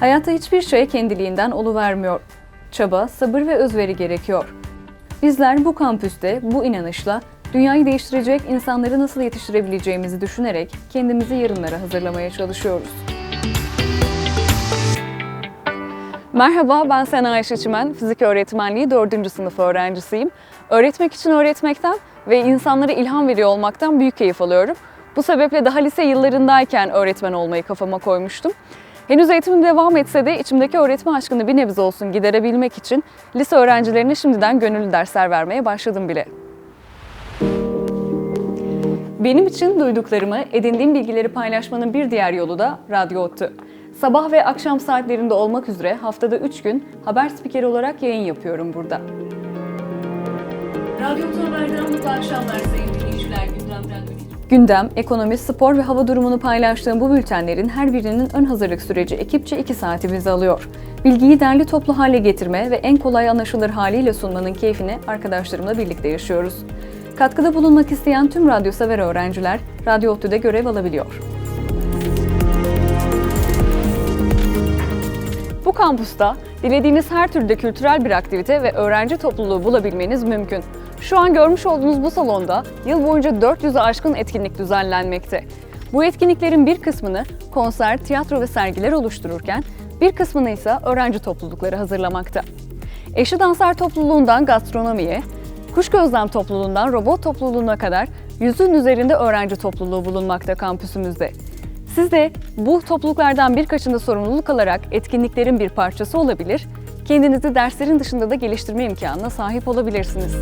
Hayatta hiçbir şey kendiliğinden oluvermiyor. Çaba, sabır ve özveri gerekiyor. Bizler bu kampüste bu inanışla dünyayı değiştirecek insanları nasıl yetiştirebileceğimizi düşünerek kendimizi yarınlara hazırlamaya çalışıyoruz. Merhaba, ben Sena Ayşe Çimen, fizik öğretmenliği 4. sınıf öğrencisiyim. Öğretmek için öğretmekten ve insanlara ilham veriyor olmaktan büyük keyif alıyorum. Bu sebeple daha lise yıllarındayken öğretmen olmayı kafama koymuştum. Henüz eğitimim devam etse de içimdeki öğretme aşkını bir nebze olsun giderebilmek için lise öğrencilerine şimdiden gönüllü dersler vermeye başladım bile. Benim için duyduklarımı, edindiğim bilgileri paylaşmanın bir diğer yolu da Radyo Ottu. Sabah ve akşam saatlerinde olmak üzere haftada 3 gün haber spikeri olarak yayın yapıyorum burada. Radyo Ottu Haber'den mutlu akşamlar sayın dinleyiciler gündemden Gündem, ekonomi, spor ve hava durumunu paylaştığım bu bültenlerin her birinin ön hazırlık süreci ekipçe 2 saatimizi alıyor. Bilgiyi derli toplu hale getirme ve en kolay anlaşılır haliyle sunmanın keyfini arkadaşlarımla birlikte yaşıyoruz. Katkıda bulunmak isteyen tüm radyo sever öğrenciler Radyo ODTÜ'de görev alabiliyor. Bu kampüste dilediğiniz her türde kültürel bir aktivite ve öğrenci topluluğu bulabilmeniz mümkün. Şu an görmüş olduğunuz bu salonda yıl boyunca 400'e aşkın etkinlik düzenlenmekte. Bu etkinliklerin bir kısmını konser, tiyatro ve sergiler oluştururken bir kısmını ise öğrenci toplulukları hazırlamakta. Eşi danslar topluluğundan gastronomiye, kuş gözlem topluluğundan robot topluluğuna kadar yüzün üzerinde öğrenci topluluğu bulunmakta kampüsümüzde. Siz de bu topluluklardan birkaçında sorumluluk alarak etkinliklerin bir parçası olabilir, kendinizi derslerin dışında da geliştirme imkanına sahip olabilirsiniz.